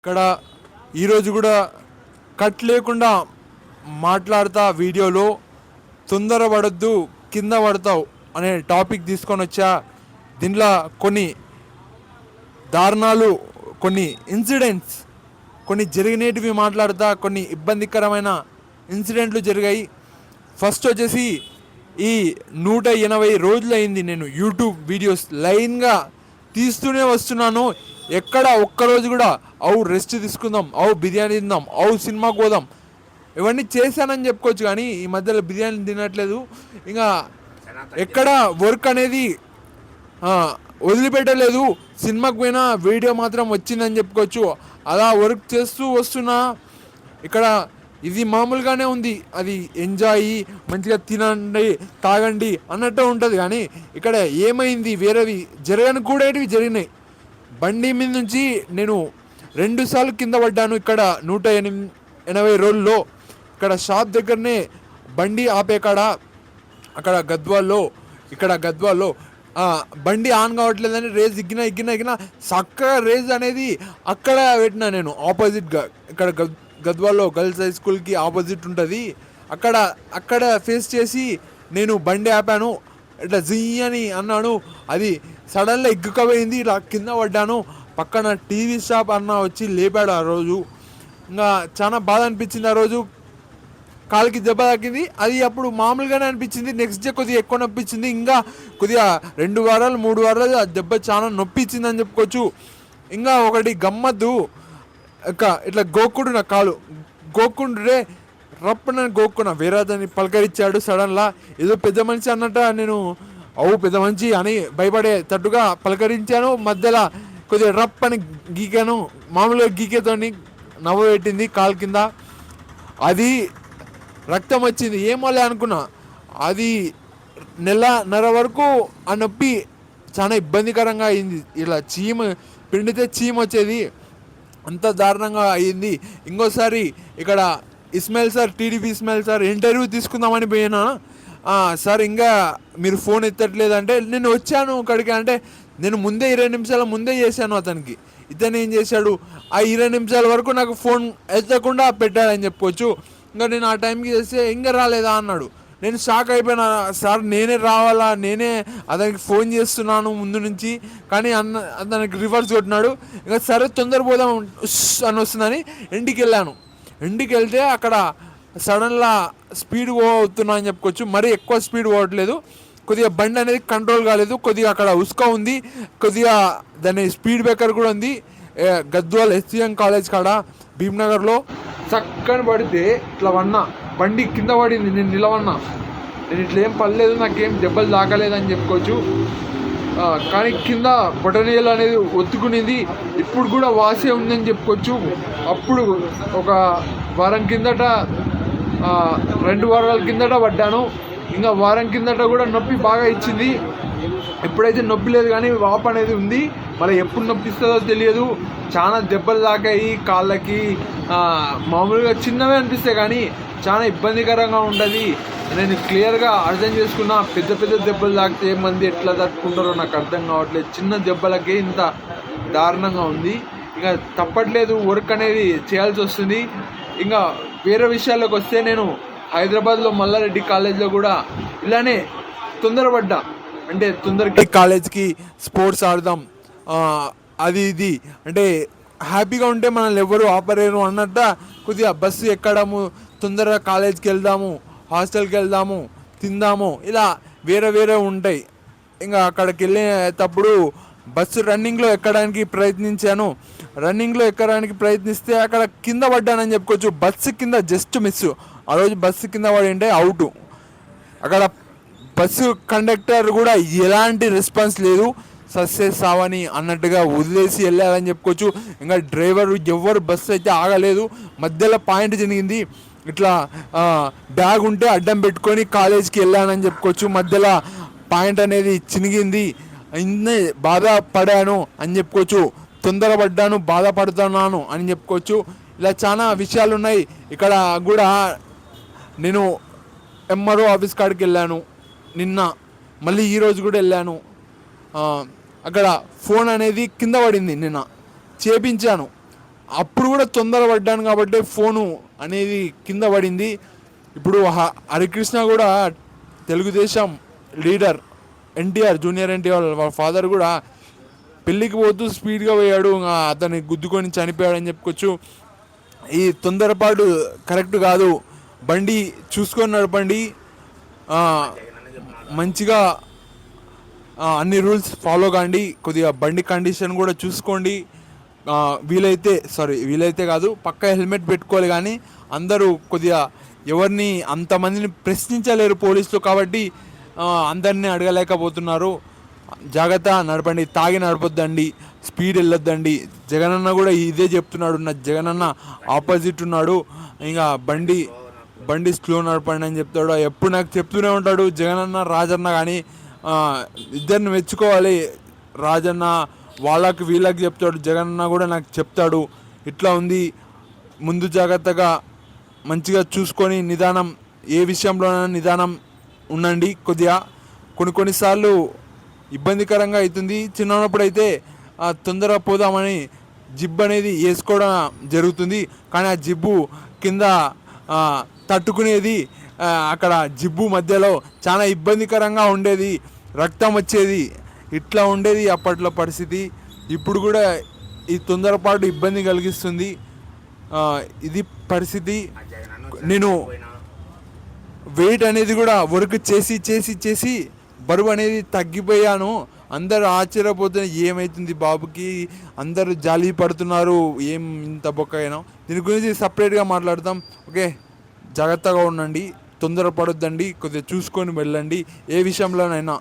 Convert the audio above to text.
ఇక్కడ ఈరోజు కూడా కట్ లేకుండా మాట్లాడతా వీడియోలో తొందరపడద్దు కింద పడతావు అనే టాపిక్ తీసుకొని వచ్చా. దీంట్లో కొన్ని దారుణాలు కొన్ని ఇన్సిడెంట్స్ కొన్ని జరిగినటివి మాట్లాడతా కొన్ని ఇబ్బందికరమైన ఇన్సిడెంట్లు జరిగాయి. ఫస్ట్ వచ్చేసి ఈ నూట ఎనభై రోజులైంది నేను యూట్యూబ్ వీడియోస్ లైన్గా తీస్తూనే వస్తున్నాను. ఎక్కడ ఒక్కరోజు కూడా అవు రెస్ట్ తీసుకుందాం అవు బిర్యానీ తిందాం అవు సినిమాకి పోదాం. ఇవన్నీ చేశానని చెప్పుకోవచ్చు కానీ ఈ మధ్యలో బిర్యానీ తినట్లేదు. ఇంకా ఎక్కడ వర్క్ అనేది వదిలిపెట్టలేదు. సినిమాకి పోయినా వీడియో మాత్రం వచ్చిందని చెప్పుకోవచ్చు. అలా వర్క్ చేస్తూ వస్తున్నా. ఇక్కడ ఇది మామూలుగానే ఉంది. అది ఎంజాయ్ మంచిగా తినండి తాగండి అన్నట్టు ఉంటుంది. కానీ ఇక్కడ ఏమైంది వేరేవి జరగని కూడేటివి జరిగినాయి. బండి మీద నుంచి నేను రెండు సార్లు కింద పడ్డాను ఇక్కడ నూట ఎనిమిది ఎనభై రోజుల్లో. ఇక్కడ షాప్ దగ్గరనే బండి ఆపే కాడ అక్కడ గద్వాల్లో ఇక్కడ గద్వాల్లో బండి ఆన్ కావట్లేదని రేస్ ఇగ్గిన ఇగ్గిన ఇగ్గిన చక్కగా రేజ్ అనేది అక్కడ పెట్టినా నేను ఆపోజిట్గా. ఇక్కడ గద్ గద్వాల్లో గర్ల్స్ హై స్కూల్కి ఆపోజిట్ ఉంటుంది. అక్కడ అక్కడ ఫేస్ చేసి నేను బండి ఆపాను. ఇట్లా జీ అని అన్నాను అది సడన్గా ఎగ్గుకపోయింది ఇలా కింద పడ్డాను. పక్కన టీవీ షాప్ అన్న వచ్చి లేపాడు ఆ రోజు. ఇంకా చాలా బాధ అనిపించింది ఆ రోజు. కాలికి దెబ్బ తాకింది అది అప్పుడు మామూలుగానే అనిపించింది. నెక్స్ట్ డే కొద్దిగా ఎక్కువ నొప్పించింది. ఇంకా కొద్దిగా రెండు వారాలు మూడు వారాలు ఆ దెబ్బ చాలా నొప్పించింది అని చెప్పుకోవచ్చు. ఇంకా ఒకటి గమ్మద్దు ఇక ఇట్లా గోకుడు నా కాలు. గోక్కుండ్రే రప్పన గోక్కున వేరే దాన్ని పలకరించాడు సడన్లా. ఏదో పెద్ద మనిషి అన్నట్ట నేను అవు పెద్ద మనిషి అని భయపడే తట్టుగా పలకరించాను. మధ్యలో కొద్దిగా రప్ అని గీకాను. మామూలుగా గీకేతోని నవ్వు పెట్టింది కాలు కింద. అది రక్తం వచ్చింది. ఏమోలే అనుకున్నా. అది నెలన్నర వరకు ఆ నొప్పి చాలా ఇబ్బందికరంగా అయింది. ఇలా చీమ పిండితే చీమ వచ్చేది. అంత దారుణంగా అయింది. ఇంకోసారి ఇక్కడ Ismail sir TDP Ismail sir interview తీసుకుందామని పోయినా. సార్ ఇంకా మీరు ఫోన్ ఎత్తట్లేదంటే నేను వచ్చాను ఇక్కడికి అంటే నేను ముందే ఇరవై నిమిషాల ముందే చేశాను అతనికి. ఇతను ఏం చేశాడు? ఆ ఇరవై నిమిషాల వరకు నాకు ఫోన్ ఎత్తకుండా పెట్టాడని చెప్పుకోవచ్చు ఇంకా నేను ఆ టైంకి చేస్తే ఇంకా రాలేదా అన్నాడు. నేను షాక్ అయిపోయినా. సార్ నేనే రావాలా? నేనే అతనికి ఫోన్ చేస్తున్నాను ముందు నుంచి. కానీ అన్న అతనికి రివర్స్ కొట్టినాడు. ఇంకా సరే తొందర పోదాం అని వస్తుందని ఇంటికి వెళ్ళాను. ఇంటికి వెళ్తే అక్కడ సడన్గా స్పీడ్ పోతున్నా అని చెప్పుకోవచ్చు. మరీ ఎక్కువ స్పీడ్ పోవట్లేదు. కొద్దిగా బండి అనేది కంట్రోల్ కాలేదు. కొద్దిగా అక్కడ ఉసుక ఉంది. కొద్దిగా దాని స్పీడ్ బ్రేకర్ కూడా ఉంది. గద్వాల్ ఎస్సీఎం కాలేజ్ కాడ భీమ్నగర్లో. చక్కని పడితే ఇట్లా వన్నా. బండి కింద పడింది. నేను నిలవన్నా. నేను ఇట్లా ఏం పడలేదు. నాకేం దెబ్బలు తాకలేదు అని చెప్పుకోవచ్చు. కానీ కింద బొటనీలు అనేది ఒత్తుకునింది. ఇప్పుడు కూడా వాసే ఉందని చెప్పుకోవచ్చు. అప్పుడు ఒక వారం కిందట రెండు వారాల కిందట పడ్డాను. ఇంకా వారం కిందట కూడా నొప్పి బాగా ఇచ్చింది. ఎప్పుడైతే నొప్పి లేదు కానీ వాపు అనేది ఉంది. మరి ఎప్పుడు నొప్పిస్తుందో తెలియదు. చాలా దెబ్బలు తాకాయి కాళ్ళకి. మామూలుగా చిన్నవే అనిపిస్తాయి కానీ చాలా ఇబ్బందికరంగా ఉంటుంది. నేను క్లియర్గా అర్థం చేసుకున్నా పెద్ద పెద్ద దెబ్బలు తాకితే ఏ మంది ఎట్లా తట్టుకుంటారో నాకు అర్థం కావట్లేదు. చిన్న దెబ్బలకే ఇంత దారుణంగా ఉంది. ఇంకా తప్పట్లేదు వర్క్ అనేది చేయాల్సి వస్తుంది. ఇంకా వేరే విషయాల్లోకి వస్తే నేను హైదరాబాద్లో మల్లారెడ్డి కాలేజ్లో కూడా ఇలానే తొందరపడ్డా. అంటే తొందరగా కాలేజ్కి స్పోర్ట్స్ ఆడదాం. అది ఇది. అంటే హ్యాపీగా ఉంటే మనల్ని ఎవరు ఆపరేరు అన్నట్ట కొద్దిగా బస్సు ఎక్కడము తొందరగా కాలేజ్కి వెళ్దాము. హాస్టల్కి వెళ్దాము తిందాము ఇలా వేరే వేరే ఉంటాయి. ఇంకా అక్కడికి వెళ్ళేటప్పుడు బస్సు రన్నింగ్లో ఎక్కడానికి ప్రయత్నించాను. రన్నింగ్లో ఎక్కడానికి ప్రయత్నిస్తే అక్కడ కింద పడ్డానని చెప్పుకోవచ్చు. బస్సు కింద జస్ట్ మిస్ ఆ రోజు బస్సు కింద పడి ఉంటే అవుట్. అక్కడ బస్సు కండక్టర్ కూడా ఎలాంటి రెస్పాన్స్ లేదు. సక్సెస్ అవని అన్నట్టుగా వదిలేసి వెళ్ళాలని చెప్పుకోవచ్చు. ఇంకా డ్రైవర్ ఎవరు బస్సు అయితే ఆగలేదు. మధ్యలో పాయింట్ జరిగింది. ఇట్లా బ్యాగ్ ఉంటే అడ్డం పెట్టుకొని కాలేజీకి వెళ్ళానని చెప్పుకోవచ్చు. మధ్యలో పాయింట్ అనేది చినిగింది. ఇన్నే బాధపడాను అని చెప్పుకోవచ్చు. తొందరపడ్డాను బాధపడుతున్నాను అని చెప్పుకోవచ్చు. ఇలా చాలా విషయాలు ఉన్నాయి. ఇక్కడ కూడా నేను ఎంఆర్ఓ ఆఫీస్ కాడికి వెళ్ళాను. నిన్న మళ్ళీ ఈరోజు కూడా వెళ్ళాను. అక్కడ ఫోన్ అనేది కింద పడింది నిన్న. చేపించాను. అప్పుడు కూడా తొందర పడ్డాను కాబట్టి ఫోను అనేది కింద పడింది. ఇప్పుడు హ- హరికృష్ణ కూడా Telugu Desam leader NTR junior NTR వాళ్ళ ఫాదర్ కూడా పెళ్ళికి పోతూ స్పీడ్గా పోయాడు. అతన్ని గుద్దుకొని చనిపోయాడని చెప్పుకోవచ్చు. ఈ తొందరపాటు కరెక్ట్ కాదు. బండి చూసుకొని నడపండి. మంచిగా అన్ని రూల్స్ ఫాలో కాండి కొద్దిగా బండి కండిషన్ కూడా చూసుకోండి. వీలైతే సారీ వీలైతే కాదు పక్క హెల్మెట్ పెట్టుకోవాలి కానీ అందరూ కొద్దిగా ఎవరిని అంతమందిని ప్రశ్నించలేరు పోలీసులు కాబట్టి అందరినీ అడగలేకపోతున్నారు. జాగ్రత్త నడపండి తాగి నడపొద్దండి స్పీడ్ వెళ్ళొద్దండి. జగనన్న కూడా ఇదే చెప్తున్నాడు నా జగనన్న ఆపోజిట్ ఉన్నాడు. ఇంకా బండి బండి స్లో నడపండి అని చెప్తాడు. ఎప్పుడు నాకు చెప్తూనే ఉంటాడు జగనన్న రాజన్న కానీ ఇద్దరిని మెచ్చుకోవాలి. రాజన్న వాళ్ళకి వీళ్ళకి చెప్తాడు జగనన్న కూడా నాకు చెప్తాడు. ఇట్లా ఉంది. ముందు జాగ్రత్తగా మంచిగా చూసుకొని నిదానం ఏ విషయంలోనైనా నిదానం ఉండండి కొద్దిగా. కొన్ని కొన్నిసార్లు ఇబ్బందికరంగా అవుతుంది. చిన్నప్పుడు అయితే తొందరగా పోదామని జిబ్ అనేది వేసుకోవడం జరుగుతుంది. కానీ ఆ జిబ్బు కింద తట్టుకునేది అక్కడ జిబ్బు మధ్యలో చాలా ఇబ్బందికరంగా ఉండేది. రక్తం వచ్చేది. ఇట్లా ఉండేది అప్పట్లో పరిస్థితి. ఇప్పుడు కూడా ఈ తొందరపాటు ఇబ్బంది కలిగిస్తుంది. ఇది పరిస్థితి. నేను వెయిట్ అనేది కూడా వర్క్ చేసి చేసి చేసి బరువు అనేది తగ్గిపోయాను. అందరు ఆశ్చర్యపోతున్న ఏమవుతుంది బాబుకి? అందరూ జాలి పడుతున్నారు. ఏం ఇంత బొక్క అయినా? దీని గురించి సపరేట్గా మాట్లాడతాం. ఓకే? జాగ్రత్తగా ఉండండి. తొందరపడొద్దండి కొద్దిగా చూసుకొని వెళ్ళండి. ఏ విషయంలోనైనా